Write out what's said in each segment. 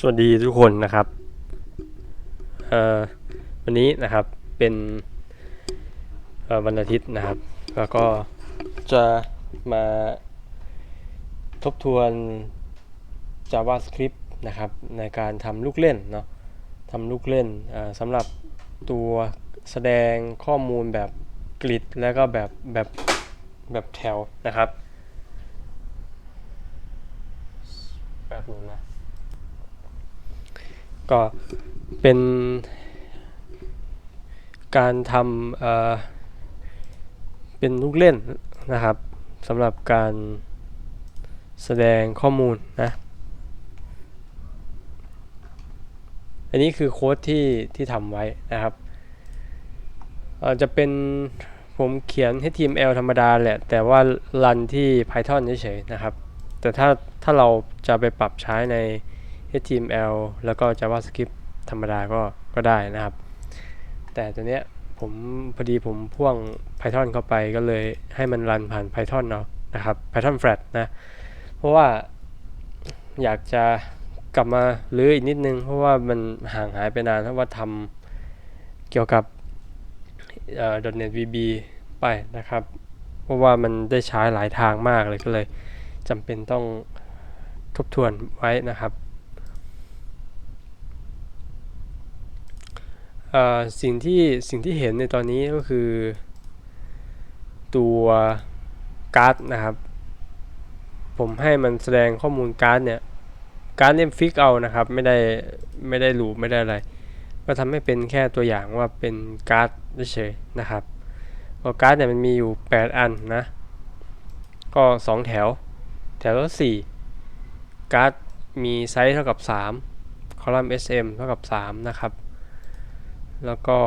สวัสดีทุกคนนะครับวันนี้นะครับเป็นวันอาทิตย์นะครับ แล้วก็จะมาทบทวน JavaScript นะครับในการทำลูกเล่นเนาะทำลูกเล่นสำหรับตัวแสดงข้อมูลแบบกริดแล้วก็แบบแบบแบบแถวนะครับแบบนึงนะ ก็เป็นการทำเเป็นลูกเล่นนะครับสำหรับการแสดงข้อมูลนะอันนี้คือโค้ดที่ที่ทำไว้นะครับอ่อจะเป็นผมเขียน HTML ธรรมดาแหละ แต่ว่ารันที่ Python เฉยๆนะครับ แต่ถ้าถ้าเราจะไปปรับใช้ใน HTML แล้วก็ JavaScript ธรรมดาก็ก็ได้นะครับ แต่ตัวเนี้ยผมพอดีผมพ่วง Python เข้าไปก็เลยให้มันรันผ่าน Python เนาะนะครับ Python Flat นะ เพราะว่าอยากจะกลับมาลื้ออีกนิดนึง เพราะว่ามันห่างหายไปนานเพราะว่าทำเกี่ยวกับเอ่อ .NET VB ไปนะครับ เพราะว่ามันได้ใช้หลายทางมากเลยก็เลยจำเป็นต้องทบทวนไว้นะครับ เอ่อ สิ่งที่สิ่งที่เห็นในตอนนี้ก็คือ ตัวการ์ดนะครับ ผมให้มันแสดงข้อมูลการ์ดเนี่ยการ์ดเนี่ยฟิกเอานะครับ ไม่ได้ไม่ได้รูปไม่ได้อะไร ก็ทำให้เป็นแค่ตัวอย่างว่าเป็นการ์ดเฉยๆนะครับก็การ์ดเนี่ยมันมีอยู่ 8 อันนะ ก็ 2 แถว แถวละ4การ์ดมีไซส์เท่ากับ 3 คอลัมน์ SM เท่ากับ 3 นะครับ แล้วก็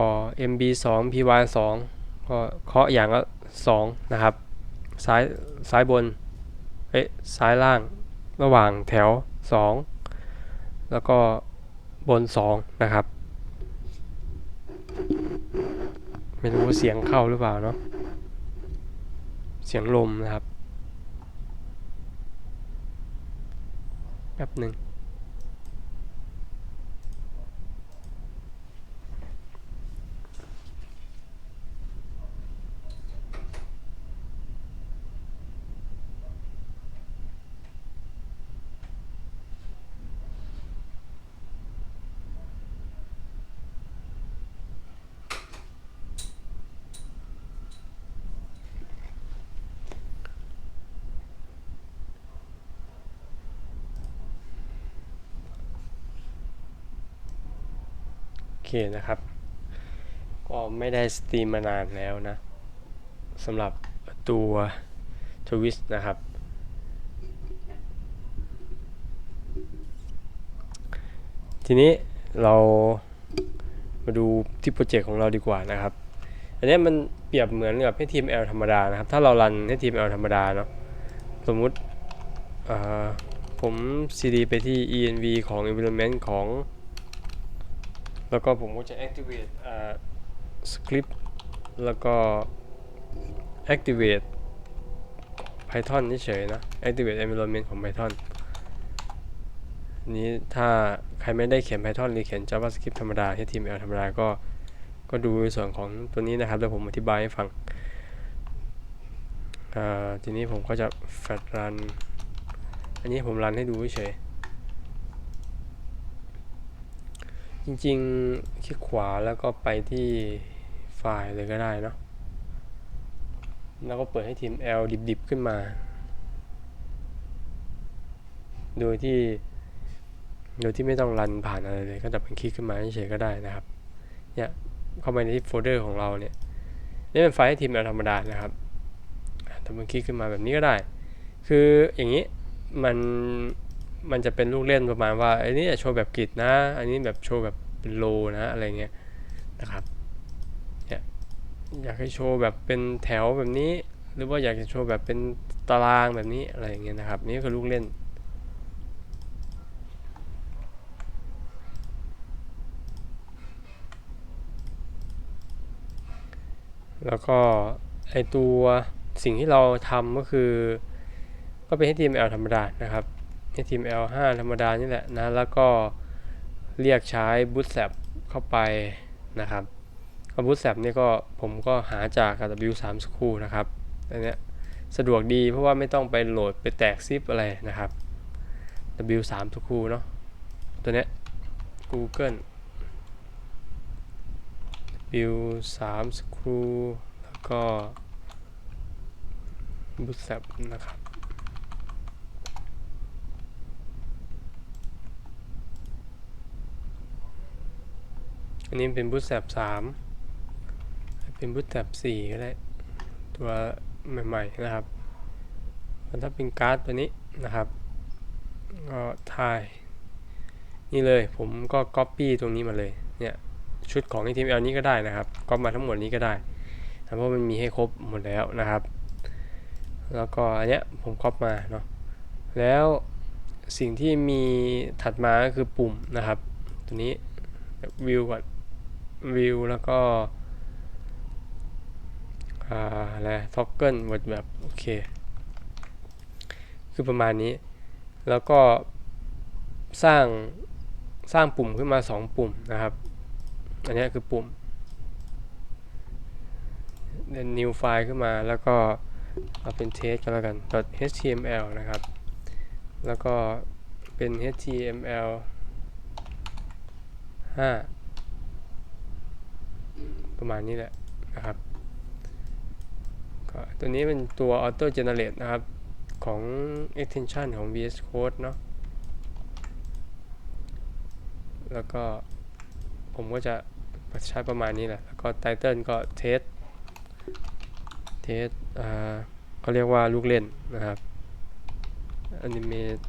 MB 2 PY 2 ก็เคาะอย่างละ2นะครับ ซ้ายซ้ายบน เอ้ยซ้ายล่าง ระหว่างแถว 2 แล้วก็บน 2 นะครับ ไม่รู้ว่าเสียงเข้าหรือเปล่าเนาะ เสียงลมนะครับ แป๊บหนึ่ง เคนะครับ ก็ไม่ได้สตรีมมานานแล้วนะสำหรับตัวทวิสนะครับ ทีนี้เรามาดูที่โปรเจกต์ของเราดีกว่านะครับ อันนี้มันเปรียบเหมือนกับ HTML ธรรมดานะครับ ถ้าเรารัน HTML ธรรมดาเนาะสมมุติผม cd ไปที่ env ของ environment ของ แล้วก็ผมก็จะ activate อ่า script แล้วก็ activate Python เฉยๆนะ activate environment ของ Python อันนี้ถ้าใครไม่ได้เขียน Python หรือเขียน JavaScript ธรรมดา HTML ธรรมดาก็ก็ดูในส่วนของตัวนี้นะครับเดี๋ยวผมอธิบายให้ฟัง ทีนี้ผมก็จะ f a t run อันนี้ผมรันให้ดูเฉยๆ จริงๆ คลิกขวาแล้วก็ไปที่ไฟล์เลยก็ได้เนาะ แล้วก็เปิดให้ทีม L ดิบๆ ขึ้นมา โดยที่ โดยที่ไม่ต้องรันผ่านอะไรเลย ก็ดับเป็นคลิกขึ้นมาเฉยๆก็ได้นะครับ เนี่ย เข้าไปในที่โฟลเดอร์ของเราเนี่ย นี่เป็นไฟล์ให้ทีม L ธรรมดานะครับดับเป็นคลิกขึ้นมาแบบนี้ก็ได้ คืออย่างนี้ มัน มันจะเป็นลูกเล่นประมาณว่าไอ้นี่โชว์แบบกริดนะ อันนี้แบบโชว์แบบเป็นโลนะอะไรเงี้ยนะครับเนี่ยอยากให้โชว์แบบเป็นแถวแบบนี้ หรือว่าอยากจะโชว์แบบเป็นตารางแบบนี้อะไรอย่างเงี้ยนะครับ นี่คือลูกเล่นแล้วก็ไอตัวสิ่งที่เราทำก็คือ ก็เป็น HTML ธรรมดานะครับ HTML 5 ธรรมดานี่แหละนะ แล้วก็เรียกใช้ Bootstrap เข้าไปนะครับก็ Bootstrap นี่ก็ผมก็หาจาก W3 School นะครับอันเนี้ยสะดวกดีเพราะว่าไม่ต้องไปโหลดไปแตกซิปอะไรนะครับ W3 School เนาะตัวเนี้ย Google W3 School แล้วก็ Bootstrap นะครับ อันนี้เป็น Bootstrap 3เป็น Bootstrap 4ก็ได้ตัวใหม่ๆนะครับแล้วถ้าเป็นการ์ดตัวนี้นะครับก็ถ่าย นี่เลยผมก็ Copy ตรงนี้มาเลยเนี่ยชุดของ HTML นี้ก็ได้นะครับก๊อปมาทั้งหมดนี้ก็ได้เพราะมันมีให้ครบหมดแล้วนะครับ แล้วก็อันเนี้ยผมก๊อปมาเนาะแล้วสิ่งที่มีถัดมาก็คือปุ่มนะครับ ตัวนี้วิวก่อน วิวแล้วก็อ่าอะไรท็อกเกิลหมดแบบโอเค คือประมาณนี้ แล้วก็สร้างสร้างปุ่มขึ้นมา 2 ปุ่มนะครับ อันนี้คือปุ่ม new file ขึ้นมาแล้วก็เอาเป็น test กันแล้วกัน .html นะครับ แล้วก็เป็น html 5 ประมาณนี้แหละนะครับก็ตัวนี้เป็นตัว auto generate นะครับ ของ extension ของ VS Code เนาะแล้วก็ผมก็จะใช้ประมาณนี้แหละ แล้วก็ title ก็ test test อ่าเขาเรียกว่าลูกเล่นนะครับ animate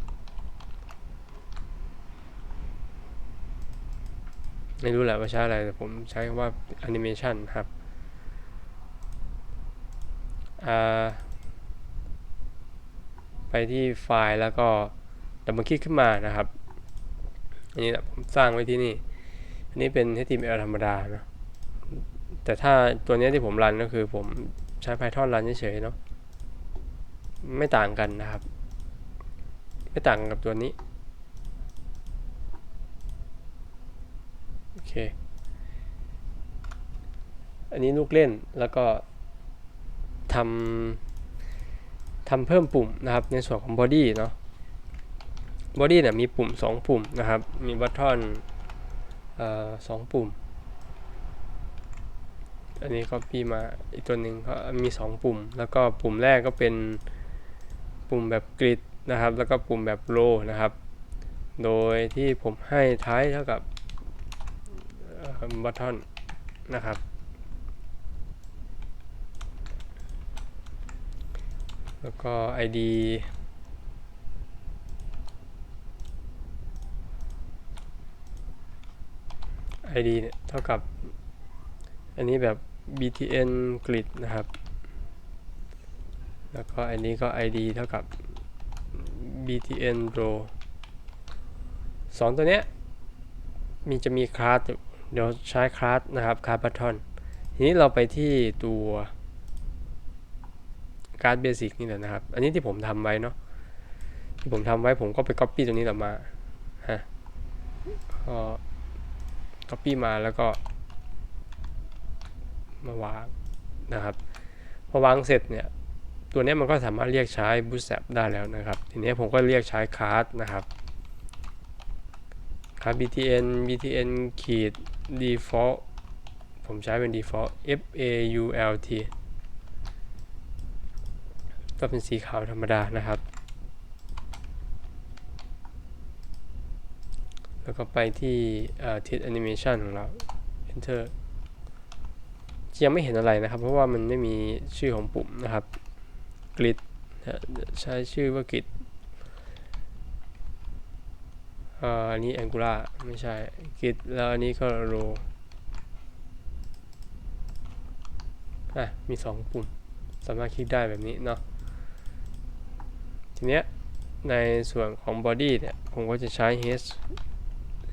ไม่รู้แหละว่าใช้อะไรแต่ผมใช้ว่า animation ครับไปที่ไฟล์แล้วก็ดับเบิลคลิกขึ้นมานะครับ อันนี้แหละผมสร้างไว้ที่นี่ อันนี้เป็น HTML ธรรมดานะแต่ถ้าตัวนี้ที่ผมรันก็คือผมใช้ Python รันเฉยๆเนาะไม่ต่างกันนะครับ ไม่ต่างกับตัวนี้ โอ เค อันนี้ลูกเล่นแล้วก็ทำทำเพิ่มปุ่มนะครับ ในส่วนของ body เนาะ body เนี่ยมีปุ่ม 2 ปุ่มนะครับ มี button เอ่อสองปุ่ม อันนี้ก็พี่มาอีกตัวหนึ่งก็มี 2 ปุ่ม แล้วก็ปุ่มแรกก็เป็นปุ่มแบบกริดนะครับ แล้วก็ปุ่มแบบโลนะครับ โดยที่ผมให้ท้ายเท่ากับ บัตทอนนะครับ แล้วก็ ID ID เนี่ยเท่ากับ อันนี้แบบ btn grid นะครับ แล้วก็อันนี้ก็ id เท่ากับ btn row สองตัวเนี้ยมีจะมีคลาสอยู่ เดี๋ยวใช้คลาสนะครับคลาสบัตทอนทีนี้เราไปที่ตัวการ์ดเบสิกนี่แหละนะครับ อันนี้ที่ผมทำไว้เนาะที่ผมทำไว้ผมก็ไป Copy ตัวนี้ออกมาฮะก็ Copy มาแล้วก็มาวางนะครับพอวางเสร็จเนี่ยตัวนี้มันก็สามารถเรียกใช้ Bootstrap ได้แล้วนะครับ ทีนี้ผมก็เรียกใช้คลาสนะครับคลาส btn btn ขีด default ผมใช้เป็น default f a u l t ก็เป็นสีขาวธรรมดานะครับ แล้วก็ไปที่ทิศ animation ของเรา enter ยังไม่เห็นอะไรนะครับ เพราะว่ามันไม่มีชื่อของปุ่มนะครับ grid ใช้ชื่อว่า grid อันนี้ angular ไม่ใช่ grid แล้วอันนี้ก็ row อะ มี 2 ปุ่ม สามารถคลิกได้แบบนี้เนาะทีเนี้ยในส่วนของ body เนี่ย ผมก็จะใช้ h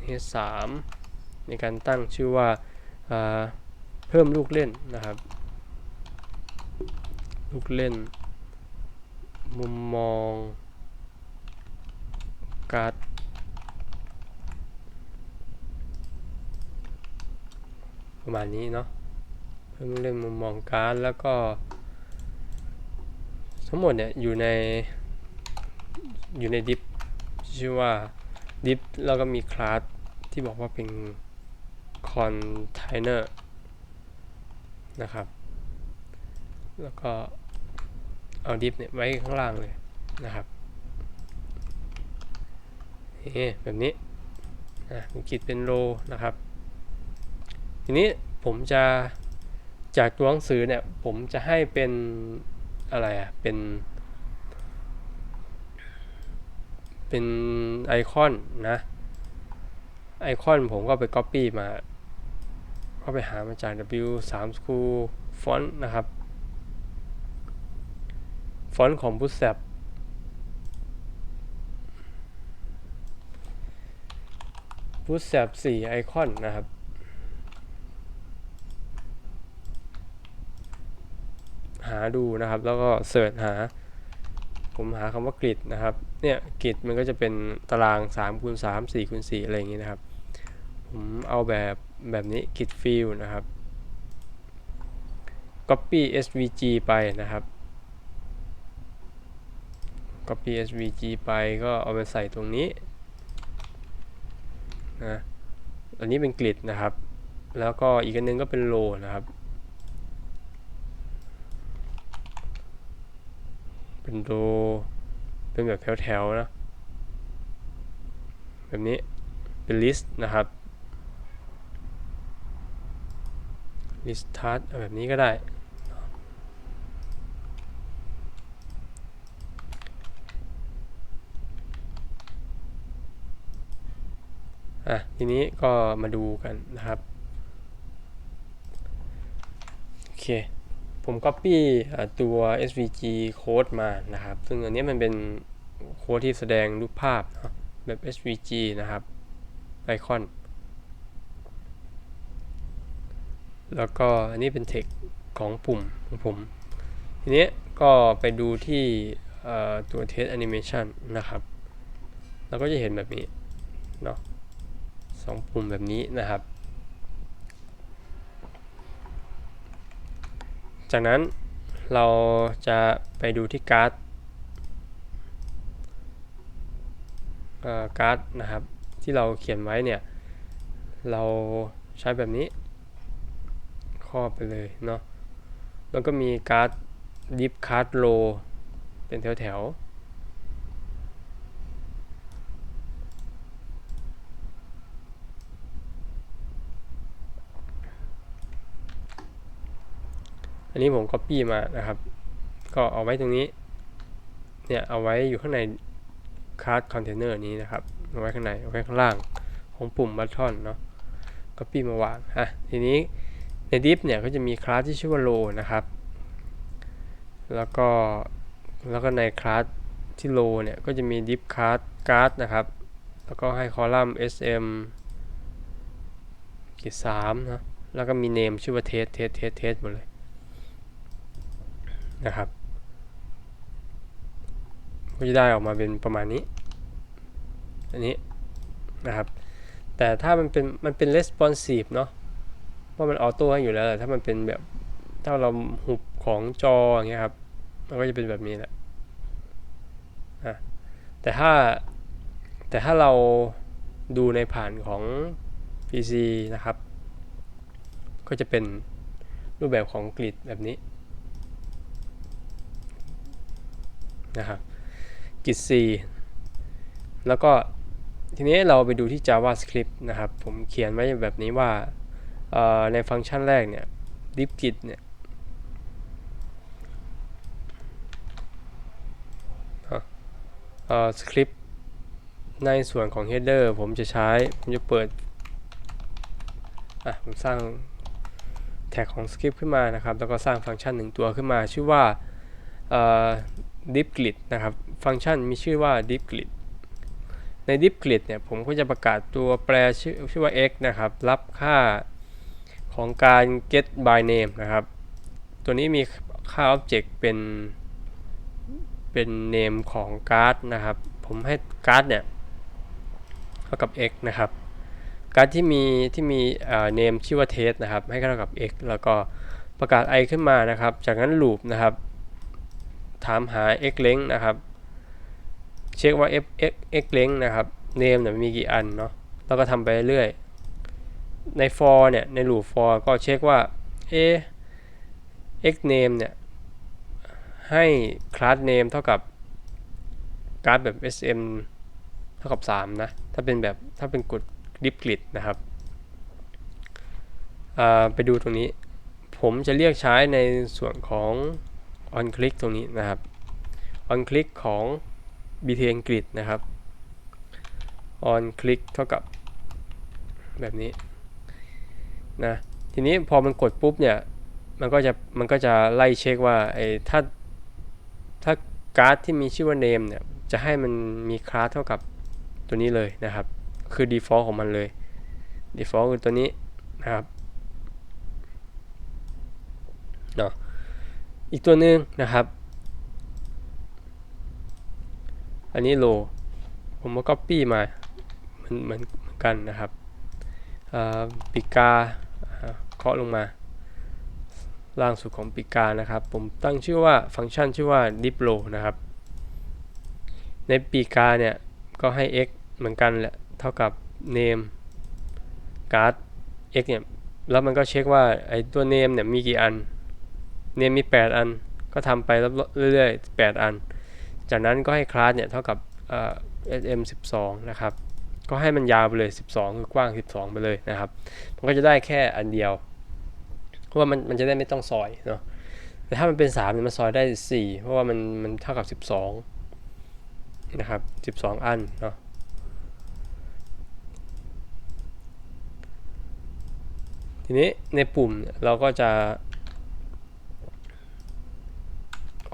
h 3ในการตั้งชื่อว่าเพิ่มลูกเล่นนะครับ ลูกเล่น มุมมองการ์ด ประมาณนี้เนาะเพิ่มเรื่องมุมมองการ์ดแล้วก็ ทั้งหมดเนี่ยอยู่ในอยู่ในดิฟชื่อว่าดิฟแล้วก็มีคลาสที่บอกว่าเป็นคอนเทนเนอร์นะครับ แล้วก็เอาดิฟเนี่ยไว้ข้างล่างเลยนะครับนี่แบบนี้นะอังกฤษเป็นโลนะครับ ทีนี้ผมจะจากตัวหนังสือเนี่ยผมจะให้เป็นอะไรอะเป็น เป็นไอคอนนะ ไอคอนผมก็ไป Copy มา ก็ไปหามาจาก W3 School Font นะครับ ฟอนต์ของ Bootstrap Bootstrap 4ไอคอนนะครับ หาดูนะครับ แล้วก็เสิร์ชหา ผมหาคำว่ากริดนะครับ เนี่ยกริดมันก็จะเป็นตาราง3คูณ3 4คูณ4อะไรอย่างงี้นะครับ ผมเอาแบบแบบนี้กริดฟิลนะครับ copy svg ไปนะครับ copy svg ไปก็เอาไปใส่ตรงนี้นะอันนี้เป็นกริดนะครับ แล้วก็อีกอันนึงก็เป็นโลนะครับ เป็นโลเป็นแบบแถวๆนะ แบบนี้เป็น list นะครับ list start แบบนี้ก็ได้ อะ ทีนี้ก็มาดูกันนะครับ โอเค ผม Copy ตัว SVG code มานะครับ ซึ่งอันนี้มันเป็นโค้ดที่แสดงรูปภาพแบบ SVG นะครับไอคอนแล้วก็อันนี้เป็น text ของปุ่มของผม ทีนี้ก็ไปดูที่ตัว test animation นะครับเราก็จะเห็นแบบนี้เนาะสองปุ่มแบบนี้นะครับ จากนั้นเราจะไปดูที่การ์ดการ์ดนะครับ ที่เราเขียนไว้เนี่ย เราใช้แบบนี้ครอบไปเลยเนาะแล้วก็มีการ์ดดิฟการ์ดโลเป็นแถวๆ นนี้ผม Copy มานะครับ ก็เอาไว้ตรงนี้ เนี่ยเอาไว้อยู่ข้างใน Card Container นี้นะครับเอาไว้ข้างในเอาไว้ข้างล่างของปุ่ม Button เนาะ Copy มาวางอะทีนี้ใน div เนี่ยก็จะมีคลาสที่ชื่อว่า row นะครับ แล้วก็แล้วก็ในคลาสที่ row เนี่ยก็จะมี div card card นะครับ แล้วก็ให้คอลัมน์ sm ขีด3นะ แล้วก็มี name ชื่อว่า test test test test หมดเลย นะครับก็จะได้ออกมาเป็นประมาณนี้ อันนี้นะครับ แต่ถ้ามันเป็นมันเป็น responsive เนาะว่ามันออโต้ให้อยู่แล้วถ้ามันเป็นแบบถ้าเราหุบของจออย่างเงี้ยครับ มันก็จะเป็นแบบนี้แหละนะแต่ถ้าแต่ถ้าเราดูในผ่านของ PC นะครับ ก็จะเป็นรูปแบบของกริดแบบนี้ นะครับกิจ C แล้วก็ทีนี้เราไปดูที่ JavaScript นะครับ ผมเขียนไว้แบบนี้ว่าในฟังก์ชันแรกเนี่ย div git เนี่ยสคริปต์ในส่วนของ header ผมจะใช้ ผมจะเปิด อะ ผมสร้างแท็กของสคริปต์ขึ้นมานะครับ แล้วก็สร้างฟังก์ชันหนึ่งตัวขึ้นมา ชื่อว่า dipgrid นะครับ ฟังก์ชันมีชื่อว่า dipgrid ใน dipgrid เนี่ย ผมก็จะประกาศตัวแปรชื่อชื่อว่า x นะครับ รับค่าของการ get by name นะครับ ตัวนี้มีค่า object เป็น เป็น name ของ card นะครับ ผมให้ card เนี่ย เท่ากับ x นะครับการที่มีที่มีเอ่อ name ชื่อว่า test นะครับให้เท่ากับ x แล้วก็ประกาศ i ขึ้นมานะครับ จากนั้น loop นะครับ ถามหา x length นะครับ เช็คว่า f x x length นะครับ name เนี่ยมีกี่อันเนาะแล้วก็ทำไปเรื่อยใน for เนี่ย ใน loop for ก็เช็คว่า a x name เนี่ย ให้ class name เท่ากับการ์ดแบบ sm เท่ากับ 3 นะ ถ้าเป็นแบบถ้าเป็นกดดิฟกริดนะครับ ไปดูตรงนี้ ผมจะเรียกใช้ในส่วนของ on click ตรงนี้นะครับ on click ของ btn grid นะครับ on click เท่ากับแบบนี้นะทีนี้พอมันกดปุ๊บเนี่ยมันก็จะมันก็จะไล่เช็คว่าไอ้ถ้าถ้าการ์ดที่มีชื่อว่า name เนี่ยจะให้มันมีคลาสเท่ากับตัวนี้เลยนะครับ คือ default ของมันเลย default คือตัวนี้นะครับเนาะ อีกตัวหนึ่งนะครับ อันนี้ low ผมก็ copy มาเหมือนเหมือนกันนะครับปีกาเคาะลงมา ล่างสุดของปีกานะครับ ผมตั้งชื่อว่าฟังก์ชันชื่อว่า deep low นะครับ ในปีกาเนี่ย ก็ให้ x เหมือนกันแหละ เท่ากับ name card x เนี่ย แล้วมันก็เช็คว่าไอ้ตัว name เนี่ยมีกี่อัน name มี 8 อันก็ทำไปเรื่อยๆ 8 อัน จากนั้นก็ให้ class เนี่ยเท่ากับเอ่อ sm 12 นะครับ ก็ให้มันยาวไปเลย 12 คือกว้าง 12 ไปเลยนะครับ มันก็จะได้แค่อันเดียว เพราะว่ามันมันจะได้ไม่ต้องซอยเนาะ แต่ถ้ามันเป็น3เนี่ยมันซอยได้ 4 เพราะว่ามันมันเท่ากับ 12 นะครับ 12 อันเนาะทีนี้ในปุ่มเราก็จะ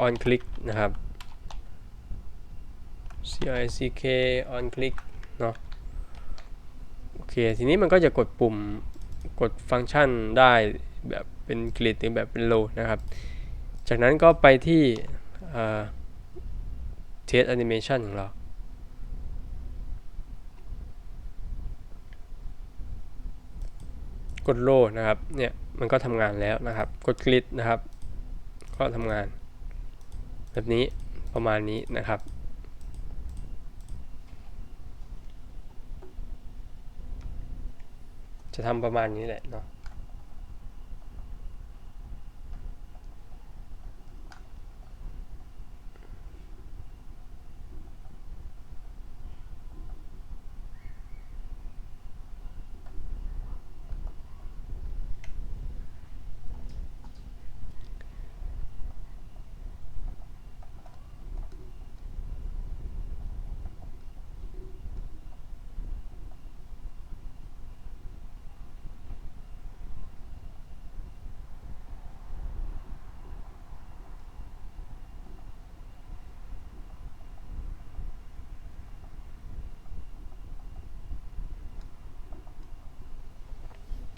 on click นะครับ CICK on click เนาะโอเค ทีนี้มันก็จะกดปุ่มกดฟังก์ชันได้แบบเป็นกริดหรือแบบเป็นโลนะครับ จากนั้นก็ไปที่ test animation ของเรากดโลนะครับเนี่ยมันก็ทำงานแล้วนะครับ กดกริดนะครับ ก็ทำงาน แบบนี้ประมาณนี้นะครับ จะทำประมาณนี้แหละเนาะ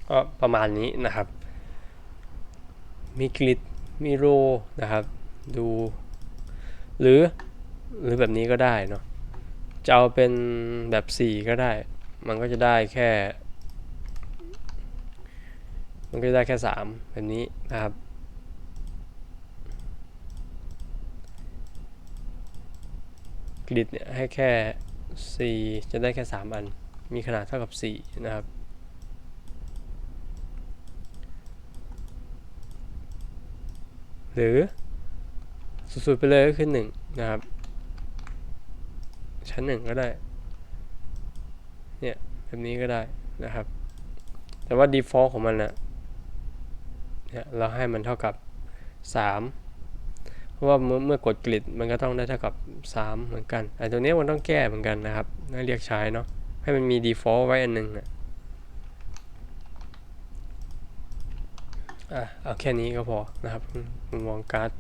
ก็ประมาณนี้นะครับ มีกริดมีโรนะครับ ดู หรือหรือแบบนี้ก็ได้เนาะจะเอาเป็นแบบ 4 ก็ได้ มันก็จะได้แค่ มันก็จะได้แค่ 3 แบบนี้นะครับ กริดเนี่ยให้แค่ 4 จะได้แค่ 3 อัน มีขนาดเท่ากับ 4 นะครับ หรือสุดๆไปเลยก็คือหนึ่งนะครับ ชั้นหนึ่งก็ได้ เนี่ย แบบนี้ก็ได้นะครับ แต่ว่า default ของมันนะเนี่ยเราให้มันเท่ากับ 3 เพราะว่าเมื่อเมื่อกดกริดมันก็ต้องได้เท่ากับ 3 เหมือนกันแต่ตัวนี้มันต้องแก้เหมือนกันนะครับน่าเรียกใช้เนาะให้มันมี default ไว้อันหนึงนะ อะเอาแค่นี้ก็พอนะครับมุมมองการ์ด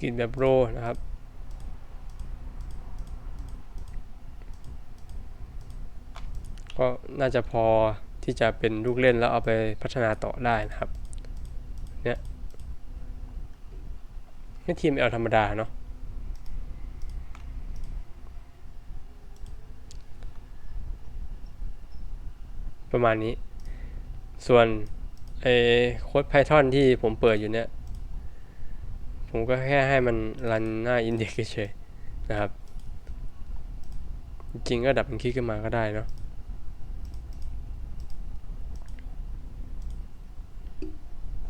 กริดแบบโรนะครับก็น่าจะพอที่จะเป็นลูกเล่นแล้วเอาไปพัฒนาต่อได้นะครับ เนี่ยนี่ทีมเอลธรรมดาเนาะประมาณนี้ ส่วน ไอโค้ด Python ที่ผมเปิดอยู่เนี่ย ผมก็แค่ให้มันรันหน้า index เฉยนะครับ จริงก็ดับมันคลิกขึ้นมาก็ได้เนาะ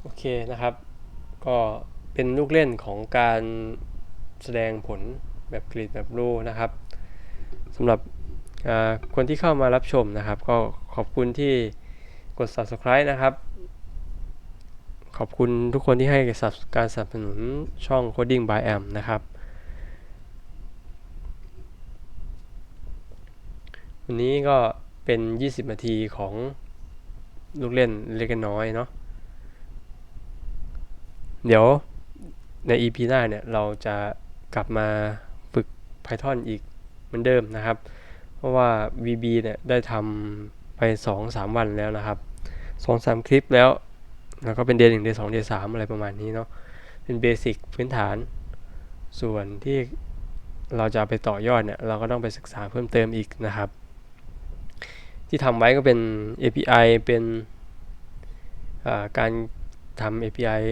โอเคนะครับ ก็เป็นลูกเล่นของการแสดงผลแบบกรีดแบบรูนะครับสำหรับคนที่เข้ามารับชมนะครับ ก็ขอบคุณที่กด subscribe นะครับ ขอบคุณทุกคนที่ให้การสนับสนุนช่อง Coding by Am นะครับ วันนี้ก็เป็น 20 นาทีของลูกเล่นเล็กน้อยเนาะ เดี๋ยวใน EP หน้าเนี่ย เราจะกลับมาฝึก Python อีกเหมือนเดิมนะครับ เพราะว่า VB เนี่ย ได้ทำไป 2-3 วันแล้วนะครับ 2-3 คลิปแล้ว แล้วก็เป็น Day 1 Day 2 Day 3องเดย์สามอะไรประมาณนี้เนาะเป็นเบสิกพื้นฐาน ส่วนที่เราจะไปต่อยอดเนี่ย เราก็ต้องไปศึกษาเพิ่มเติมอีกนะครับ ที่ทำไว้ก็เป็น API เป็นาการทำ API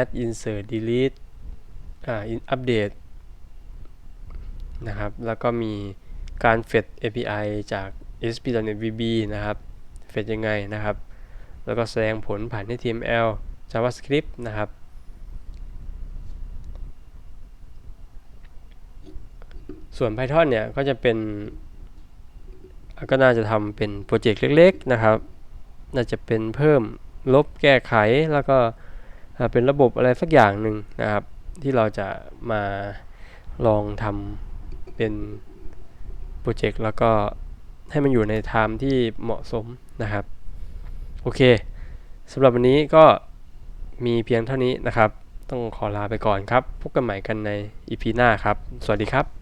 add insert delete อ่า update นะครับ แล้วก็มีการ fetch API จาก ASP.NET VB นะครับ fetch ยังไงนะครับ แล้วก็แสดงผลผ่าน HTML JavaScript นะครับ ส่วน Python เนี่ยก็จะเป็นก็น่าจะทำเป็นโปรเจกต์เล็กๆนะครับ น่าจะเป็นเพิ่มลบแก้ไขแล้วก็เป็นระบบอะไรสักอย่างหนึ่งนะครับ ที่เราจะมาลองทำเป็นโปรเจกต์แล้วก็ให้มันอยู่ในไทม์ที่เหมาะสมนะครับ โอเคสำหรับวันนี้ก็มีเพียงเท่านี้นะครับ ต้องขอลาไปก่อนครับ พบกันใหม่กันใน EP หน้าครับ สวัสดีครับ